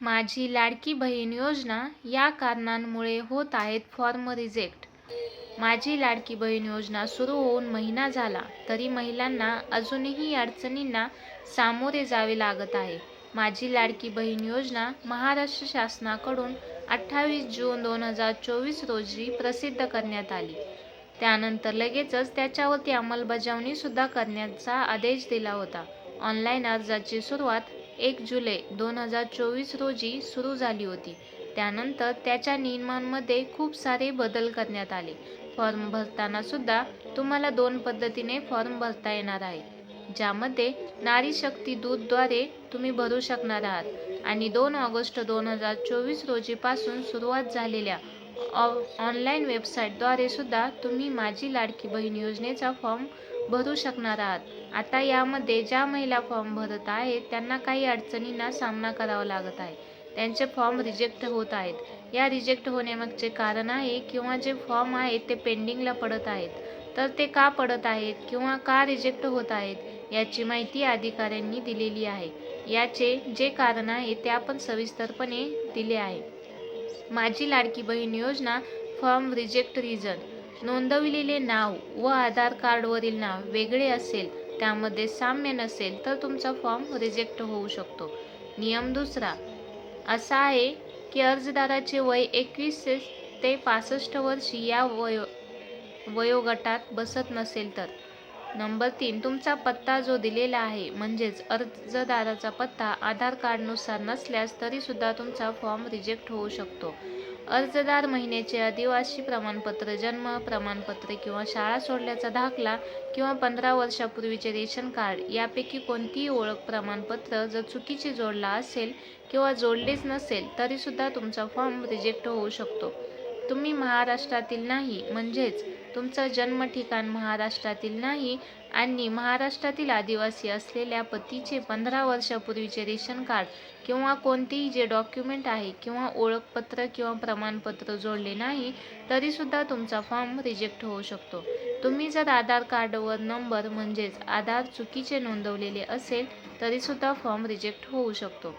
माझी लाडकी बहीण योजना या कारणांमुळे होत आहेत फॉर्म रिजेक्ट. माझी लाडकी बहीण योजना सुरू होऊन महिना झाला तरी महिलांना अजूनही अडचणींना सामोरे जावे लागत आहे. माझी लाडकी बहीण योजना महाराष्ट्र शासनाकडून अठ्ठावीस जून दोन हजार चोवीस रोजी प्रसिद्ध करण्यात आली. त्यानंतर लगेचच त्याच्यावरती अंमलबजावणीसुद्धा करण्याचा आदेश दिला होता. ऑनलाईन अर्जाची सुरुवात एक जुलै दोन हजार चोवीस रोजी सुरू झाली होती. त्यानंतर त्याच्या नियमांमध्ये खूप सारे बदल करण्यात आले. फॉर्म भरताना सुद्धा तुम्हाला दोन पद्धतीने फॉर्म भरता येणार आहे ज्यामध्ये नारी शक्ती दूतद्वारे तुम्ही भरू शकणार आहात आणि दोन ऑगस्ट दोन हजार चोवीस रोजीपासून सुरुवात झालेल्या ऑनलाईन वेबसाईटद्वारे सुद्धा तुम्ही माझी लाडकी बहीण योजनेचा फॉर्म भरू शकणार आहात. आता यामध्ये ज्या महिला फॉर्म भरत आहेत त्यांना काही अडचणींना सामना करावा लागत आहे. त्यांचे फॉर्म रिजेक्ट होत आहेत. या रिजेक्ट होण्यामागचे कारण आहे किंवा जे फॉर्म आहेत ते पेंडिंगला पडत आहेत. तर ते का पडत आहेत किंवा का रिजेक्ट होत आहेत याची माहिती अधिकाऱ्यांनी दिलेली आहे. याचे जे कारण आहे ते आपण सविस्तरपणे दिले आहे. माझी लाडकी बहीण योजना फॉर्म रिजेक्ट रिझन. नोंदविलेले नाव व आधार कार्डवरील नाव वेगळे असेल त्यामध्ये साम्य नसेल तर तुमचा फॉर्म रिजेक्ट होऊ शकतो. नियम दुसरा असा आहे की अर्जदाराचे वय एकवीस ते पासष्ट वर्षी या वयो वयोगटात बसत नसेल तर. नंबर तीन तुमचा पत्ता जो दिलेला आहे म्हणजेच अर्जदाराचा पत्ता आधार कार्डनुसार नसल्यास तरीसुद्धा तुमचा फॉर्म रिजेक्ट होऊ शकतो. अर्जदार महिन्याचे आदिवासी प्रमाणपत्र जन्म प्रमाणपत्र किंवा शाळा सोडल्याचा दाखला किंवा पंधरा वर्षापूर्वीचे रेशन कार्ड यापैकी कोणतीही ओळख प्रमाणपत्र जर चुकीचे जोडला असेल किंवा जोडलेच नसेल तरीसुद्धा तुमचा फॉर्म रिजेक्ट होऊ शकतो. तुम्ही महाराष्ट्रातील नाही म्हणजेच तुमचं जन्म ठिकाण महाराष्ट्रातील नाही आणि महाराष्ट्रातील आदिवासी असलेल्या पतीचे पंधरा वर्षापूर्वीचे रेशन कार्ड किंवा कोणतेही जे डॉक्युमेंट आहे किंवा ओळखपत्र किंवा प्रमाणपत्र जोडले नाही तरीसुद्धा तुमचा फॉर्म रिजेक्ट होऊ शकतो. तुम्ही जर आधार कार्डवर नंबर म्हणजेच आधार चुकीचे नोंदवलेले असेल तरीसुद्धा फॉर्म रिजेक्ट होऊ शकतो.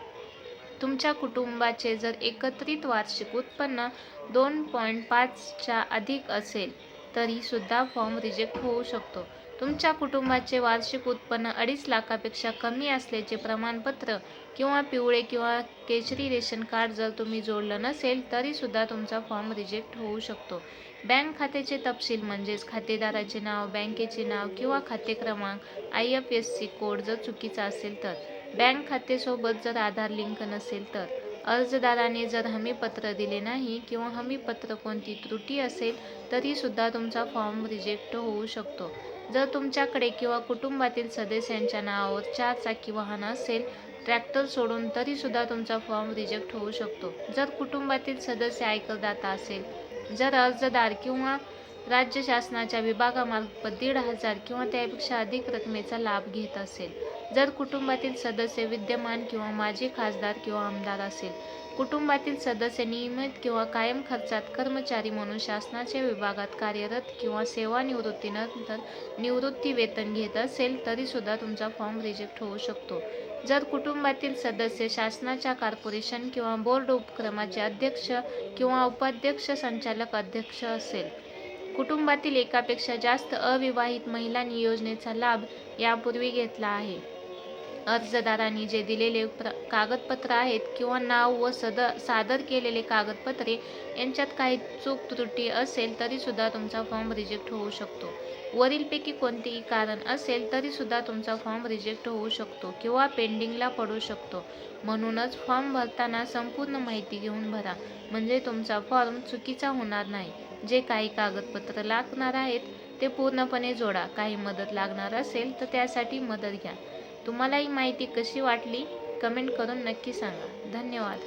तुमच्या कुटुंबाचे जर एकत्रित वार्षिक उत्पन्न दोन पॉईंट पाचच्या अधिक असेल तरीसुद्धा फॉर्म रिजेक्ट होऊ शकतो. तुमच्या कुटुंबाचे वार्षिक उत्पन्न अडीच लाखापेक्षा कमी असल्याचे प्रमाणपत्र किंवा पिवळे किंवा केशरी रेशन कार्ड जर तुम्ही जोडलं नसेल तरीसुद्धा तुमचा फॉर्म रिजेक्ट होऊ शकतो. बँक खात्याचे तपशील म्हणजेच खातेदाराचे नाव बँकेचे नाव किंवा खाते क्रमांक I F S C code जर चुकीचा असेल तर. बँक खातेसोबत जर आधार लिंक नसेल तर. अर्जदाराने जर हमीपत्र दिले नाही किंवा हमीपत्र कोणती त्रुटी असेल तरीसुद्धा तुमचा फॉर्म रिजेक्ट होऊ शकतो. जर तुमच्याकडे किंवा कुटुंबातील सदस्यांच्या नावावर चार चाकी वाहन असेल ट्रॅक्टर सोडून तरीसुद्धा तुमचा फॉर्म रिजेक्ट होऊ शकतो. जर कुटुंबातील सदस्य आयकरदाता असेल जर अर्जदार किंवा राज्य शासनाच्या विभागामार्फत दीड हजार किंवा त्यापेक्षा अधिक रकमेचा लाभ घेत असेल जर कुटुंबातील सदस्य विद्यमान किंवा माजी खासदार किंवा आमदार असेल कुटुंबातील सदस्य नियमित किंवा कायम खर्चात कर्मचारी म्हणून शासनाच्या विभागात कार्यरत किंवा सेवानिवृत्तीनंतर निवृत्ती वेतन घेत असेल तरीसुद्धा तुमचा फॉर्म रिजेक्ट होऊ शकतो. जर कुटुंबातील सदस्य शासनाच्या कॉर्पोरेशन किंवा बोर्ड उपक्रमाचे अध्यक्ष किंवा उपाध्यक्ष संचालक अध्यक्ष असेल कुटुंबातील एकापेक्षा जास्त अविवाहित महिलांनी योजनेचा लाभ यापूर्वी घेतला आहे. अर्जदारांनी जे दिलेले प्र कागदपत्र आहेत किंवा नाव व सद सादर केलेले कागदपत्रे यांच्यात काही चूक त्रुटी असेल तरीसुद्धा तुमचा फॉर्म रिजेक्ट होऊ शकतो. वरीलपैकी कोणतेही कारण असेल तरीसुद्धा तुमचा फॉर्म रिजेक्ट होऊ शकतो किंवा पेंडिंगला पडू शकतो. म्हणूनच फॉर्म भरताना संपूर्ण माहिती घेऊन भरा. म्हणजे तुमचा फॉर्म चुकीचा होणार नाही. जे काही कागदपत्र लागणार आहेत ते पूर्णपणे जोडा. काही मदत लागणार असेल तर त्यासाठी मदत घ्या. तुम्हाला ही माहिती कशी वाटली? कमेंट करून नक्की सांगा. धन्यवाद.